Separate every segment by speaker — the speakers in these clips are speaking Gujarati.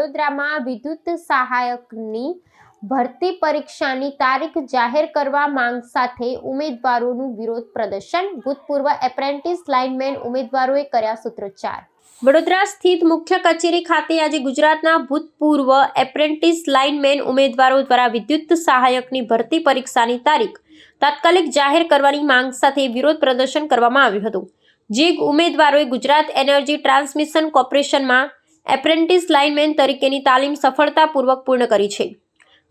Speaker 1: વડોદરામાં વિદ્યુત સહાયકની ભરતી પરીક્ષાની તારીખ જાહેર કરવા માંગ સાથે ઉમેદવારોનું વિરોધ પ્રદર્શન. ભૂતપૂર્વ એપ્રેન્ટિસ લાઇનમેન ઉમેદવારોએ કર્યા સૂત્રોચ્ચાર. વડોદરા સ્થિત મુખ્ય કચેરી ખાતે આજે ગુજરાતના ભૂતપૂર્વ એપ્રેન્ટિસ લાઇનમેન ઉમેદવારો દ્વારા વિદ્યુત સહાયકની ભરતી પરીક્ષાની તારીખ તાત્કાલિક જાહેર કરવાની માંગ સાથે વિરોધ પ્રદર્શન કરવામાં આવ્યું હતું. જે ઉમેદવારોએ ગુજરાત એનર્જી ટ્રાન્સમિશન કોર્પોરેશનમાં એપ્રેન્ટિસ લાઇનમેન તરીકેની તાલીમ સફળતાપૂર્વક પૂર્ણ કરી છે.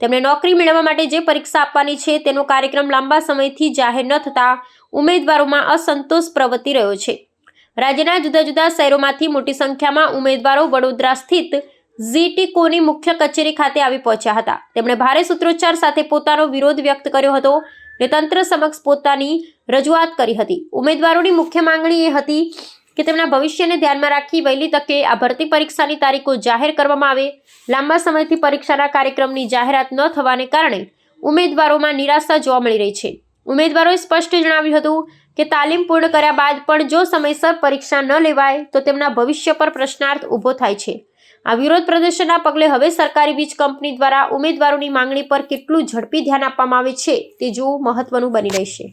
Speaker 1: તેમણે નોકરી મેળવવા માટે જે પરીક્ષા આપવાની છે, તેનો કાર્યક્રમ લાંબા સમયથી જાહેર ન થતાં ઉમેદવારોમાં અસંતોષ પ્રવર્તી રહ્યો છે. રાજ્યના જુદા જુદા શહેરોમાંથી મોટી સંખ્યામાં ઉમેદવારો વડોદરા સ્થિત ઝીટી કોની મુખ્ય કચેરી ખાતે આવી પહોંચ્યા હતા. તેમણે ભારે સૂત્રોચ્ચાર સાથે પોતાનો વિરોધ વ્યક્ત કર્યો હતો અને તંત્ર સમક્ષ પોતાની રજૂઆત કરી હતી. ઉમેદવારોની મુખ્ય માંગણી એ હતી કે તેમના ભવિષ્યને ધ્યાનમાં રાખી વહેલી તકે આ ભરતી પરીક્ષાની તારીખો જાહેર કરવામાં આવે. લાંબા સમયથી પરીક્ષાના કાર્યક્રમની જાહેરાત ન થવાને કારણે ઉમેદવારોમાં નિરાશા જોવા મળી રહી છે. ઉમેદવારોએ સ્પષ્ટ જણાવ્યું હતું કે તાલીમ પૂર્ણ કર્યા બાદ પણ જો સમયસર પરીક્ષા ન લેવાય, તો તેમના ભવિષ્ય પર પ્રશ્નાર્થ ઊભો થાય છે. આ વિરોધ પ્રદર્શનના પગલે હવે સરકારી વીજ કંપની દ્વારા ઉમેદવારોની માંગણી પર કેટલું ઝડપી ધ્યાન આપવામાં આવે છે, તે જોવું મહત્વનું બની રહેશે.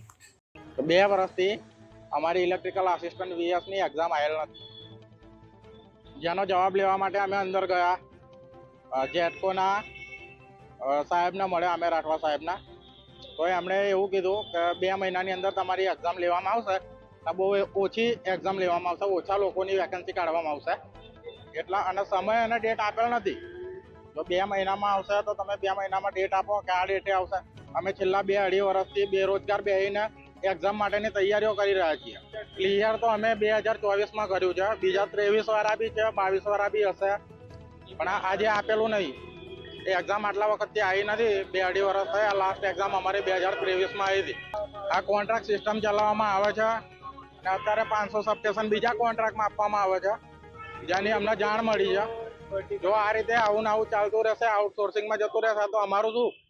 Speaker 2: બે વર્ષથી અમારી ઇલેક્ટ્રિકલ આસિસ્ટન્ટ વીએસની એક્ઝામ આવેલ નથી. જેનો જવાબ લેવા માટે અમે અંદર ગયા. જેટકોના સાહેબને મળ્યા અમે, રાઠવા સાહેબના. તો એમણે એવું કીધું કે બે મહિનાની અંદર તમારી એક્ઝામ લેવામાં આવશે. તો બહુ ઓછી એક્ઝામ લેવામાં આવશે, ઓછા લોકોની વેકેન્સી કાઢવામાં આવશે. એટલા, અને સમય અને ડેટ આપેલ નથી. જો બે મહિનામાં આવશે તો તમે બે મહિનામાં ડેટ આપો કે આ ડેટે આવશે. અમે છેલ્લા બે અઢી વર્ષથી બેરોજગાર બેહીને એક્ઝામ માટેની તૈયારીઓ કરી રહ્યા છીએ. ક્લિયર તો અમે બે હજાર ચોવીસમાં કર્યું છે. બીજા ત્રેવીસ વાળા બી છે, બાવીસ વાળા બી હશે. પણ આજે આપેલું નહીં. એક્ઝામ આટલા વખતથી આવી નથી. બે અઢી વર્ષ થયા લાસ્ટ એક્ઝામ અમારી બે હજાર ત્રેવીસમાં આવી હતી. આ કોન્ટ્રાક્ટ સિસ્ટમ ચલાવવામાં આવે છે અને અત્યારે પાંચસો સબસ્ટેશન બીજા કોન્ટ્રાક્ટમાં આપવામાં આવે છે. જેની અમને જાણ મળી છે. જો આ રીતે આવું ને આવું ચાલતું રહેશે આઉટસોર્સિંગમાં જતું રહેશે, તો અમારું શું?